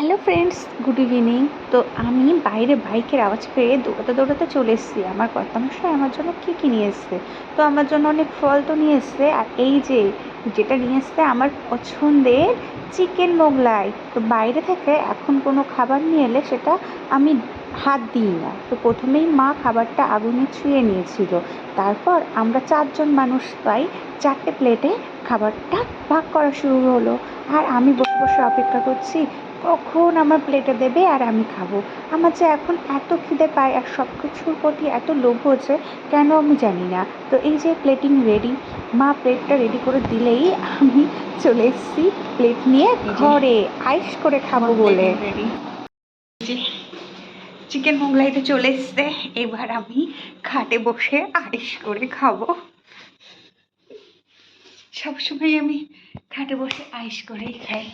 Hello friends good evening তো আমি বাইরে বাইকের আওয়াজ পেয়ে দৌড়াতে দৌড়াতে চলে এসেছি। আমার কর্তামশাই আমার জন্য কী কী নিয়ে এসছে? তো আমার জন্য অনেক ফল তো নিয়ে এসছে। আর এই যে যেটা নিয়ে এসছে আমার পছন্দের চিকেন মোগলাই। তো বাইরে থেকে এখন কোনো খাবার নিয়ে এলে সেটা আমি হাত দিই না। তো প্রথমেই মা খাবারটা আগুনে ছুঁয়ে নিয়েছিল। তারপর আমরা চারজন মানুষ তাই চারটে প্লেটে খাবারটা ভাগ করা শুরু হলো। আর আমি বসে বসে অপেক্ষা করছি কখন আমার প্লেটে দেবে আর আমি খাব? আমার যে এখন এত খিদে পায় আর সব কিছুর প্রতি এত লোভ হচ্ছে কেন আমি জানি না। তো এই যে প্লেটিং রেডি মা প্লেটটা রেডি করে দিলেই আমি চলে এসেছি প্লেট নিয়ে ঘরে আইস করে খাব বলে। চিকেন মোগলাইটা চলে এসছে। এবার আমি খাটে বসে আইস করে খাব। সবসময় আমি খাটে বসে আইস করেই খাই।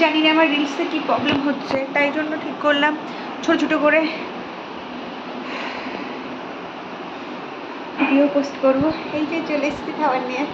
জানি না আমার রিলসে কি প্রবলেম হচ্ছে, তাই জন্য ঠিক করলাম। ছোট ছোট করে ভিডিও পোস্ট করব। এই যে চলে এসেছি খাবার নিয়ে।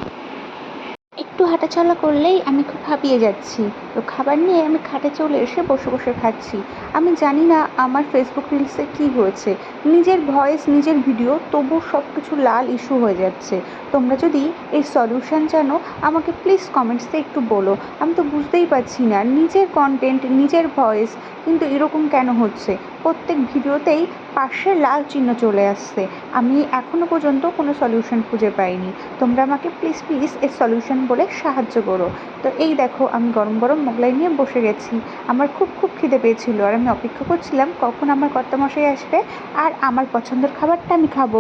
একটু হাঁটাচলা করলেই আমি খুব হাঁপিয়ে যাচ্ছি। তো খাবার নিয়ে আমি খাটে চলে এসে বসে বসে খাচ্ছি। আমি জানি না আমার ফেসবুক রিলসে কী হয়েছে। নিজের ভয়েস নিজের ভিডিও তবু সব কিছু লাল ইস্যু হয়ে যাচ্ছে। তোমরা যদি এই সলিউশন জানো, আমাকে প্লিজ কমেন্টসে একটু বলো। আমি তো বুঝতেই পারছি না, নিজের কন্টেন্ট নিজের ভয়েস কিন্তু এরকম কেন হচ্ছে? প্রত্যেক ভিডিওতেই পাশে লাল চিহ্ন চলে আসছে। আমি এখনও পর্যন্ত কোনো সলিউশন খুঁজে পাইনি। তোমরা আমাকে প্লিজ প্লিজ এর সলিউশন বলে সাহায্য করো। তো এই দেখো, আমি গরম গরম মোগলাই নিয়ে বসে গেছি। আমার খুব খুব খিদে পেয়েছিল আর আমি অপেক্ষা করছিলাম কখন আমার কর্তামশাই আসবে আর আমার পছন্দের খাবারটা আমি খাব।